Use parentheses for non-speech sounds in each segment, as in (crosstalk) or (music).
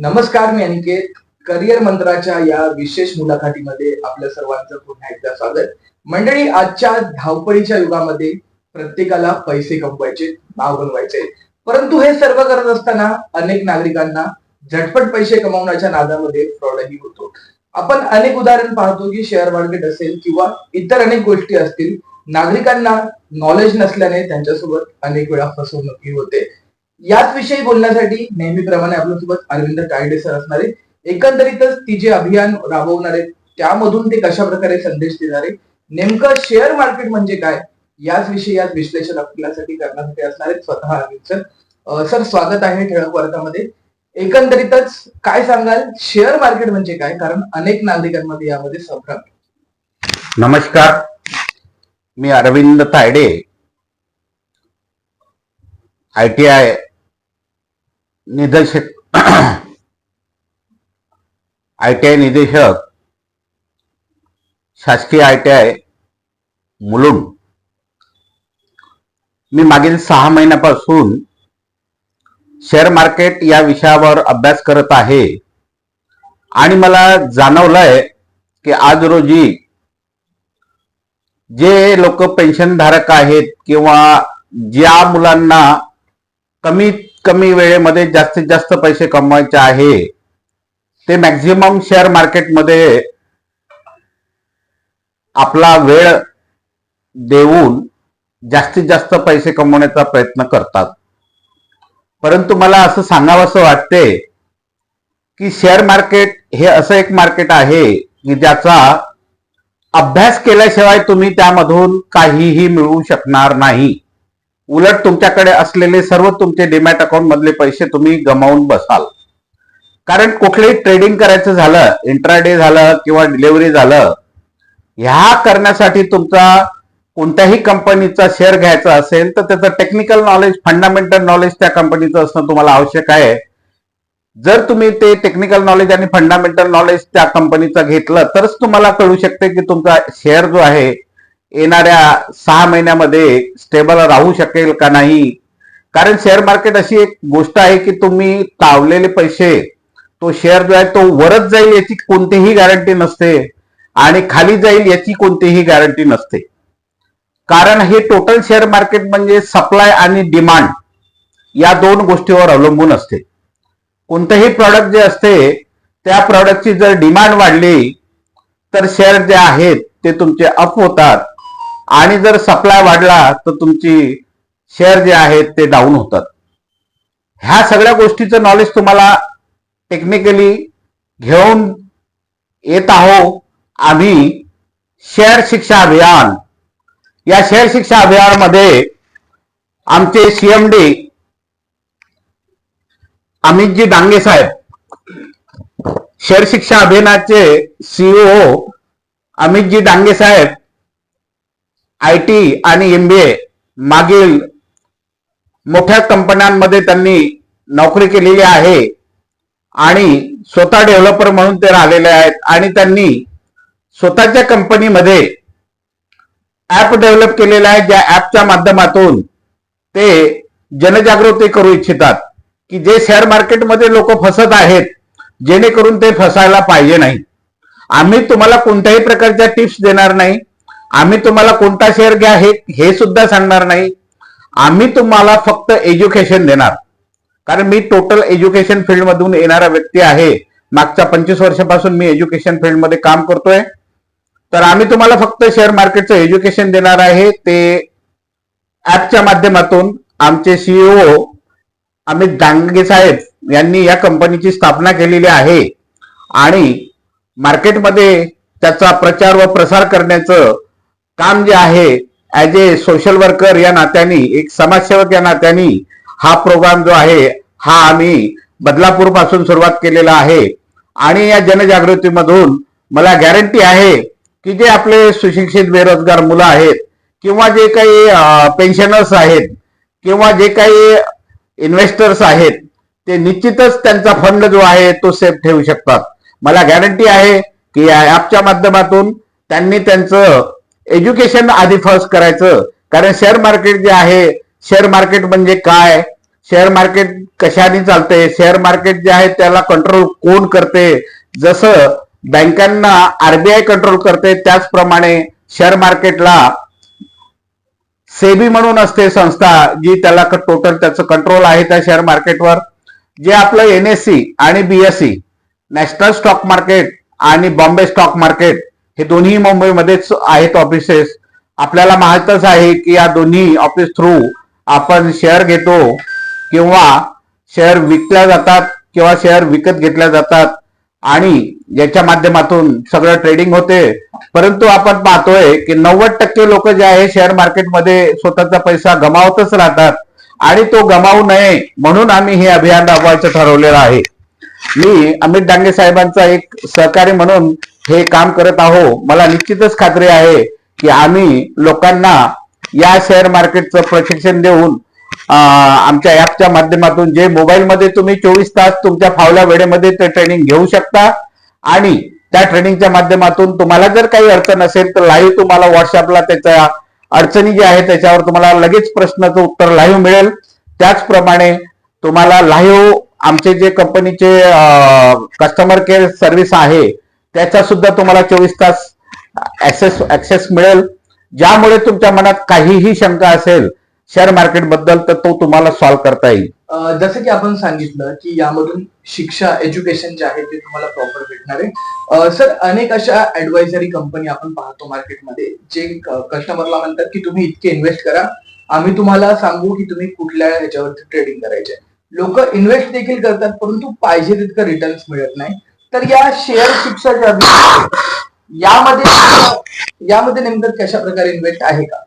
नमस्कार मी अनिकेत. करिअर मंत्राच्या या विशेष मुलाखतीमध्ये आपल्या सर्वांचं पुन्हा एकदा स्वागत. मंडळी आजच्या धावपळीच्या युगामध्ये प्रत्येकाला पैसे कमवायचे नाव बनवायचे परंतु हे सर्व करत असताना अनेक नागरिकांना झटपट पैसे कमवण्याच्या नादामध्ये फ्रॉडही होतो. आपण अनेक उदाहरण पाहतो की शेअर मार्केट असेल किंवा इतर अनेक गोष्टी असतील नागरिकांना नॉलेज नसल्याने त्यांच्यासोबत अनेक वेळा फसवणुकी होते. याच विषयी बोलण्यासाठी नेहमीप्रमाणे आपल्यासोबत अरविंद कायडे सर असणार एकंदरीतच ती जे अभियान राबवणार त्यामधून ते कशा प्रकारे संदेश देणार आहे नेमकं शेअर मार्केट म्हणजे काय याच विषयी आज विश्लेषण आपल्यासाठी करण्यासाठी असणार आहेत स्वतः अरविंद सर सर स्वागत आहे ठळक वर्गामध्ये एकंदरीतच काय सांगाल शेअर मार्केट म्हणजे काय? कारण अनेक नागरिकांमध्ये यामध्ये संभ्रम नमस्कार. मी Arvind Tayde I T I निदेशक आय टी आय निदेशक शासकीय आय टी आय मुलुंड. मी मागील सहा महिन्यापासून शेअर मार्केट या विषयावर अभ्यास करत आहे आणि मला जाणवलंय की आज रोजी जे लोक पेन्शनधारक आहेत किंवा ज्या मुलांना कमीत कमी वेळेमध्ये जास्तीत जास्त पैसे कमवायचे आहे. ते मॅक्झिमम शेअर मार्केटमध्ये आपला वेळ देऊन जास्तीत जास्त पैसे कमवण्याचा प्रयत्न करतात. परंतु मला असं सांगावंसं वाटते की शेअर मार्केट हे असं एक मार्केट आहे की ज्याचा अभ्यास केल्याशिवाय तुम्ही त्यामधून काहीही मिळवू शकणार नाही. उलट तुमच्याकडे असलेले सर्व तुमचे डिमॅट अकाउंट मधले पैसे तुम्ही गमावून बसाल. कारण कुठलंही ट्रेडिंग करायचं झालं इंट्राडे झालं किंवा डिलिव्हरी झालं ह्या करण्यासाठी तुमचा कोणत्याही कंपनीचा शेअर घ्यायचा असेल तर त्याचं टेक्निकल नॉलेज फंडामेंटल नॉलेज त्या कंपनीचं असणं तुम्हाला आवश्यक आहे. जर तुम्ही ते टेक्निकल नॉलेज आणि फंडामेंटल नॉलेज त्या कंपनीचं घेतलं तरच तुम्हाला कळू शकते की तुमचा शेअर जो आहे येणाऱ्या सहा महिन्यामध्ये स्टेबल राहू शकेल का नाही? कारण शेअर मार्केट अशी एक गोष्ट आहे की तुम्ही तावलेले पैसे तो शेअर जो आहे तो वरच जाईल याची कोणतीही गॅरंटी नसते आणि खाली जाईल याची कोणतीही गॅरंटी नसते. कारण हे टोटल शेअर मार्केट म्हणजे सप्लाय आणि डिमांड या दोन गोष्टीवर अवलंबून असते. कोणतंही प्रॉडक्ट जे असते त्या प्रॉडक्टची जर डिमांड वाढली तर शेअर जे आहेत ते तुमचे अप होतात. आणि जर सप्लाय वाढला तर तुमची शेअर जे आहेत ते डाऊन होतात. ह्या सगळ्या गोष्टीचं नॉलेज तुम्हाला टेक्निकली घेऊन येत आहो. आम्ही शेअर शिक्षा अभियान या शेअर शिक्षा अभियानमध्ये आमचे सीएमडी अमितजी डांगे साहेब शेअर शिक्षा अभियानाचे सीईओ अमितजी डांगे साहेब आय टी आणि एमबीए मागील मोठ्या कंपन्यांमध्ये त्यांनी नोकरी केलेली आहे आणि स्वतः डेव्हलपर म्हणून ते राहिलेले आहेत आणि त्यांनी स्वतःच्या कंपनीमध्ये ऍप डेव्हलप केलेला आहे ज्या ऍपच्या माध्यमातून ते जनजागृती करू इच्छितात की जे शेअर मार्केटमध्ये लोक फसत आहेत जेणेकरून ते फसायला पाहिजे नाही. आम्ही तुम्हाला कोणत्याही प्रकारच्या टिप्स देणार नाही. आम्ही तुम्हाला कोणता शेअर घ्या हे हे सुद्धा सांगणार नाही. आम्ही तुम्हाला फक्त एज्युकेशन देणार. कारण मी टोटल एज्युकेशन फील्डमधून येणारा व्यक्ती आहे. मागच्या पंचवीस वर्षापासून मी एज्युकेशन फील्डमध्ये काम करतोय. तर आम्ही तुम्हाला फक्त शेअर मार्केटचं एज्युकेशन देणार आहे. ते ऍपच्या माध्यमातून आमचे सीईओ अमित डांगे साहेब यांनी या कंपनीची स्थापना केलेली आहे. आणि मार्केटमध्ये त्याचा प्रचार व प्रसार करण्याचं काम जे आहे ऍज ए सोशल वर्कर या नात्याने एक समाजसेवक या नात्याने हा प्रोग्राम जो आहे हा आम्ही बदलापूरपासून सुरुवात केलेला आहे. आणि या जनजागृतीमधून मला गॅरंटी आहे की जे आपले सुशिक्षित बेरोजगार मुलं आहेत किंवा जे काही पेन्शनर्स आहेत किंवा जे काही इन्व्हेस्टर्स आहेत ते निश्चितच त्यांचा फंड जो आहे तो सेफ ठेवू शकतात. मला गॅरंटी आहे की या ऍपच्या माध्यमातून त्यांनी त्यांचं एज्युकेशन आधी फर्स्ट करायचं. कारण शेअर मार्केट जे आहे शेअर मार्केट म्हणजे काय? शेअर मार्केट कशाने चालते शेअर मार्केट जे आहे त्याला कंट्रोल कोण करते? जसं बँकांना आरबीआय कंट्रोल करते त्याचप्रमाणे शेअर मार्केटला सेबी म्हणून असते संस्था जी त्याला टोटल त्याचं कंट्रोल आहे त्या शेअर मार्केटवर जे आपलं एनएससी आणि बीएससी नॅशनल स्टॉक मार्केट आणि बॉम्बे स्टॉक मार्केट हे दोन्ही मुंबईमध्येच आहेत ऑफिसेस आपल्याला माहीतच आहे की या दोन्ही ऑफिस थ्रू आपण शेअर घेतो किंवा शेअर विकल्या जातात किंवा शेअर विकत घेतल्या जातात. आणि याच्या माध्यमातून सगळं ट्रेडिंग होते. परंतु आपण पाहतोय की नव्वद टक्के लोक जे आहे शेअर मार्केटमध्ये स्वतःचा पैसा गमावतच राहतात. आणि तो गमावू नये म्हणून आम्ही हे अभियान राबवायचं ठरवलेलं आहे. मी अमित डांगे साहेबांचा एक सहकारी म्हणून हे काम करत आहो मला निश्चितच खात्री आहे की आम्ही लोकांना या शेअर मार्केटचं प्रशिक्षण देऊन आमच्या ऍपच्या माध्यमातून जे मोबाईलमध्ये तुम्ही चोवीस तास तुमच्या फावल्या वेळेमध्ये ते ट्रेनिंग घेऊ शकता आणि त्या ट्रेनिंगच्या माध्यमातून तुम्हाला जर काही अडचण असेल तर लाईव्ह तुम्हाला व्हॉट्सअपला त्याच्या अडचणी ज्या आहेत त्याच्यावर तुम्हाला लगेच प्रश्नाचं उत्तर लाईव्ह मिळेल. त्याचप्रमाणे तुम्हाला लाईव्ह आमचे जे कंपनीचे कस्टमर केअर सर्व्हिस आहे त्याचा सुद्धा तुम्हाला चोवीस तास ऍक्सेस ऍक्सेस मिळेल. ज्यामुळे तुमच्या मनात काहीही शंका असेल शेअर मार्केटबद्दल तर तो तुम्हाला सॉल्व्ह करता येईल. जसं की आपण सांगितलं की यामधून शिक्षा एज्युकेशन जे आहे ते तुम्हाला प्रॉपर भेटणार आहे. सर अनेक अशा ऍडवायझरी कंपनी आपण पाहतो मार्केटमध्ये जे कस्टमरला म्हणतात की तुम्ही इतके इन्व्हेस्ट करा आम्ही तुम्हाला सांगू की तुम्ही कुठल्या ह्याच्यावरती ट्रेडिंग करायचे लोक इन्व्हेस्ट देखील करतात परंतु पाहिजे तितकं रिटर्न्स मिळत नाही. तर या शेअर शिक्षा ज्या यामध्ये यामध्ये नेमकं कशा प्रकारे इन्व्हेस्ट आहे का?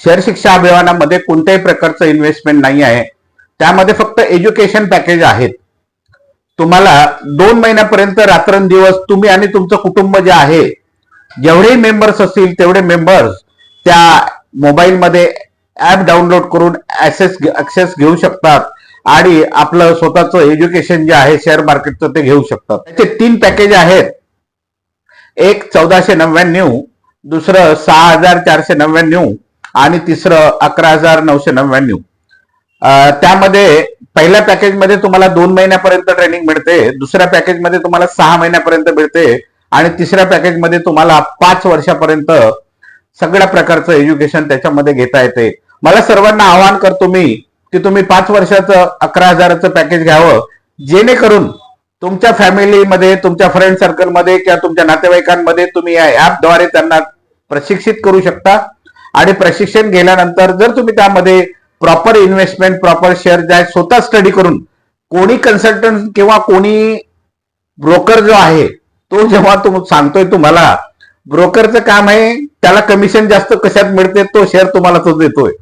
शेअर शिक्षा अभियानामध्ये कोणत्याही प्रकारचं इन्व्हेस्टमेंट नाही आहे. त्यामध्ये फक्त एज्युकेशन पॅकेज आहेत. तुम्हाला दोन महिन्यापर्यंत रात्रंदिवस तुम्ही आणि तुमचं कुटुंब जे आहे जेवढे मेंबर्स असतील तेवढे मेंबर्स त्या मोबाईलमध्ये ऍप डाउनलोड करून ऍक्सेस ऍक्सेस घेऊ शकतात. आणि आपलं स्वतःचं एज्युकेशन जे आहे शेअर मार्केटचं ते घेऊ शकतात. त्याचे तीन पॅकेज आहेत. एक चौदाशे नव्याण्णव दुसरं सहा हजार चारशे नव्याण्णव आणि तिसरं अकरा हजार नऊशे नव्याण्णव. त्यामध्ये पहिल्या पॅकेजमध्ये तुम्हाला दोन महिन्यापर्यंत ट्रेनिंग मिळते दुसऱ्या पॅकेजमध्ये तुम्हाला सहा महिन्यापर्यंत मिळते आणि तिसऱ्या पॅकेजमध्ये तुम्हाला पाच वर्षापर्यंत सगळ्या प्रकारचं एज्युकेशन त्याच्यामध्ये घेता येते. मला सर्वांना आवाहन करतो मी की तुम्ही पाच वर्षाचं अकरा हजाराचं पॅकेज घ्यावं. जेणेकरून तुमच्या फॅमिलीमध्ये तुमच्या फ्रेंड सर्कलमध्ये किंवा तुमच्या नातेवाईकांमध्ये तुम्ही या ऍपद्वारे त्यांना प्रशिक्षित करू शकता. आणि प्रशिक्षण गेल्यानंतर जर तुम्ही त्यामध्ये प्रॉपर इन्व्हेस्टमेंट प्रॉपर शेअर जे आहे स्वतः स्टडी करून कोणी कन्सल्टंट किंवा कोणी ब्रोकर जो आहे तो जेव्हा तुम सांगतोय तुम्हाला ब्रोकरचं काम आहे त्याला कमिशन जास्त कशात मिळते तो शेअर तुम्हाला तो देतोय.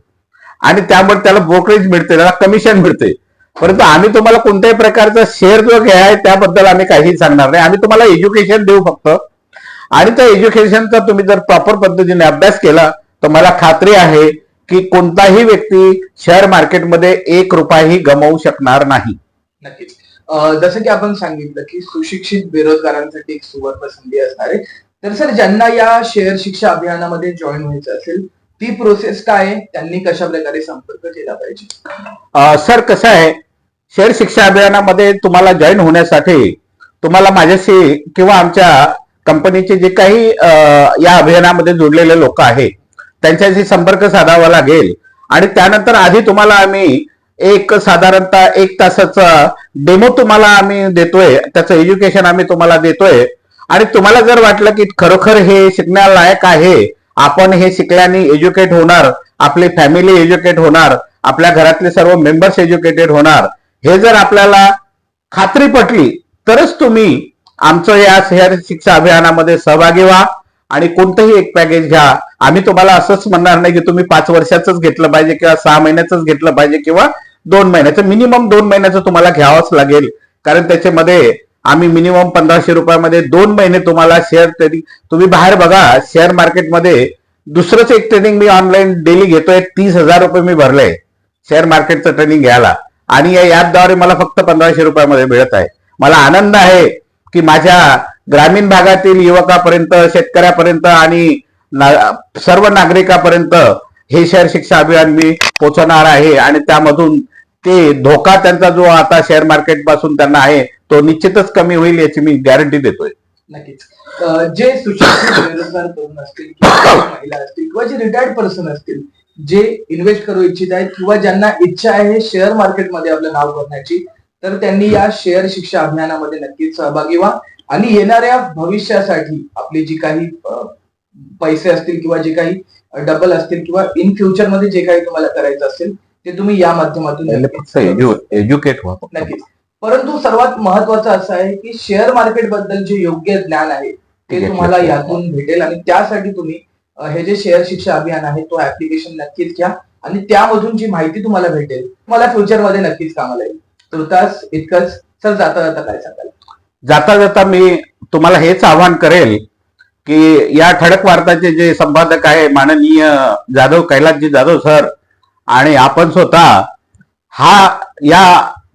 आणि त्यामुळे त्याला ब्रोकरेज मिळते त्याला कमिशन मिळते. परंतु आम्ही तुम्हाला कोणत्याही प्रकारचा शेअर जो घ्याय आहे त्याबद्दल आम्ही काहीही सांगणार नाही. आम्ही तुम्हाला एज्युकेशन देऊ फक्त. आणि त्या एज्युकेशनचा तुम्ही जर प्रॉपर पद्धतीने अभ्यास केला तर मला खात्री आहे की कोणताही व्यक्ती शेअर मार्केटमध्ये एक रुपयाही गमावू शकणार नाही. नक्कीच. जसं की आपण सांगितलं की सुशिक्षित बेरोजगारांसाठी एक सुवर्ण संधी असणार आहे. तर सर ज्यांना या शेअर शिक्षा अभियानामध्ये जॉईन व्हायचं असेल ती प्रोसेस काय आहे? त्यांनी कशा प्रकारे संपर्क केला पाहिजे? सर कसं आहे? शेअर शिक्षा अभियानामध्ये तुम्हाला जॉईन होण्यासाठी तुम्हाला माझ्याशी किंवा आमच्या कंपनीचे जे काही या अभियानामध्ये जोडलेले लोक आहेत त्यांच्याशी संपर्क साधावा लागेल. आणि त्यानंतर आधी तुम्हाला आम्ही एक साधारणतः एक तासाचा डेमो तुम्हाला आम्ही देतोय. त्याचं एज्युकेशन आम्ही तुम्हाला देतोय. आणि तुम्हाला जर वाटलं की खरोखर हे शिकण्यालायक आहे आपण हे शिकल्याने एज्युकेट होणार आपली फॅमिली एज्युकेट होणार आपल्या घरातले सर्व मेंबर्स एज्युकेटेड होणार. हे जर आपल्याला खात्री पटली तरच तुम्ही आमचं या शेअर शिक्षा अभियानामध्ये सहभागी व्हा आणि कोणतंही एक पॅकेज घ्या. आम्ही तुम्हाला असंच म्हणणार नाही की तुम्ही पाच वर्षाचंच घेतलं पाहिजे किंवा सहा महिन्याचंच घेतलं पाहिजे किंवा दोन महिन्याचं मिनिमम दोन महिन्याचं तुम्हाला घ्यावंच लागेल. कारण त्याच्यामध्ये आम्ही मिनिमम पंधराशे रुपयामध्ये दोन महिने तुम्हाला शेअर ट्रेडिंग तुम्ही बाहेर बघा शेअर मार्केटमध्ये दुसरंच एक ट्रेनिंग मी ऑनलाईन डेली घेतोय तीस हजार रुपये मी भरले शेअर मार्केटचं ट्रेनिंग घ्यायला. आणि या ऍपद्वारे मला फक्त पंधराशे रुपयामध्ये मिळत आहे. मला आनंद आहे की माझ्या ग्रामीण भागातील युवकापर्यंत शेतकऱ्यापर्यंत आणि ना- सर्व नागरिकापर्यंत हे शेअर शिक्षा अभियान मी पोहोचवणार आहे. आणि त्यामधून ते धोका त्यांचा जो आता शेअर मार्केटपासून त्यांना आहे तो निश्चितच कमी होईल याची मी गॅरंटी देतोय. नक्कीच. जे सुशिक्षित बेरोजगार तरुण असतील किंवा (coughs) महिला असतील किंवा जे रिटायर्ड पर्सन असतील जे इन्व्हेस्ट करू इच्छित आहेत किंवा ज्यांना इच्छा आहे शेअर मार्केटमध्ये आपलं नाव करण्याची तर त्यांनी या शेअर शिक्षा अभियानामध्ये नक्कीच सहभागी व्हा. आणि येणाऱ्या भविष्यासाठी आपली जी काही पैसे असतील किंवा जे काही डबल असतील किंवा इन फ्युचरमध्ये जे काही तुम्हाला करायचं असेल ते तुम्ही या माध्यमातून एज्युकेट व्हा. नक्कीच. परंतु सर्वात महत्वाचं असं आहे की शेअर मार्केटबद्दल जे योग्य ज्ञान आहे ते. तुम्हाला यातून भेटेल आणि त्यासाठी तुम्ही हे जे शेअर शिक्षा अभियान आहे तो ऍप्लिकेशन नक्कीच घ्या आणि त्यामधून जी माहिती तुम्हाला भेटेल तुम्हाला फ्युचरमध्ये नक्कीच कामाला येईल. तुर्तास इतकंच. सर जाता जाता काय सांगाल? जाता जाता मी तुम्हाला हेच आवाहन करेल की या ठळक वार्ताचे जे संपादक आहे माननीय जाधव कैलासजी जाधव सर आणि आपण स्वतः हा या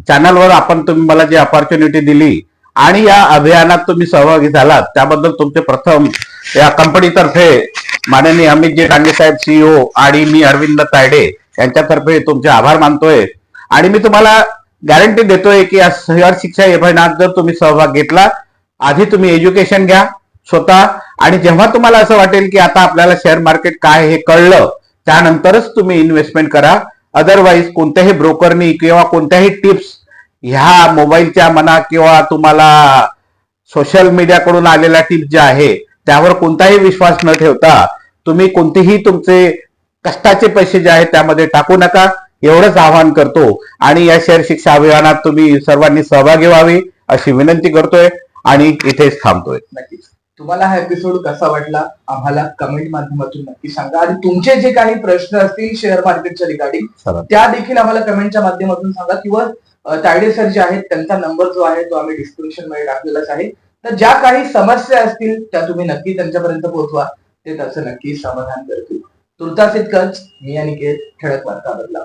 चॅनलवर आपण तुम्ही मला जी अपॉर्च्युनिटी दिली आणि या अभियानात तुम्ही सहभागी झालात त्याबद्दल तुमचे प्रथम या कंपनीतर्फे माननीय अमितजी डांगे साहेब सीईओ आणि मी अरविंद तायडे यांच्यातर्फे तुमचे आभार मानतोय. आणि मी तुम्हाला गॅरंटी देतोय की या शहर शिक्षा अभियानात जर तुम्ही सहभाग घेतला आधी तुम्ही एज्युकेशन घ्या स्वतः. आणि जेव्हा तुम्हाला असं वाटेल की आता आपल्याला शेअर मार्केट काय हे कळलं त्यानंतरच तुम्ही इन्व्हेस्टमेंट करा. अदरवाईज कोणत्याही ब्रोकरनी किंवा कोणत्याही टिप्स ह्या मोबाईलच्या म्हणा किंवा तुम्हाला सोशल मीडियाकडून आलेल्या टिप्स ज्या आहे त्यावर कोणताही विश्वास न ठेवता तुम्ही कोणतेही तुमचे कष्टाचे पैसे जे आहेत त्यामध्ये टाकू नका. एवढंच आवाहन करतो. आणि या शेअर शिक्षा अभियानात तुम्ही सर्वांनी सहभागी व्हावी अशी विनंती करतोय. आणि इथेच थांबतोय. नक्कीच. तुम्हाला हा एपिसोड कसा वाटला? आम्हाला कमेंट माध्यमातून नक्की सांगा. आणि तुमचे जे काही प्रश्न असतील शेअर मार्केटच्या रिगार्डिंग. त्या देखील आम्हाला कमेंटच्या माध्यमातून सांगा. किंवा तायडे सर जे आहेत त्यांचा नंबर जो आहे तो आम्ही डिस्क्रिप्शनमध्ये टाकलेलाच आहे. तर ज्या काही समस्या असतील त्या तुम्ही नक्की त्यांच्यापर्यंत पोहोचवा. ते त्याचं नक्की समाधान करतील. तुर्तास इतकंच. मी आणि ठळक वार्ता बदला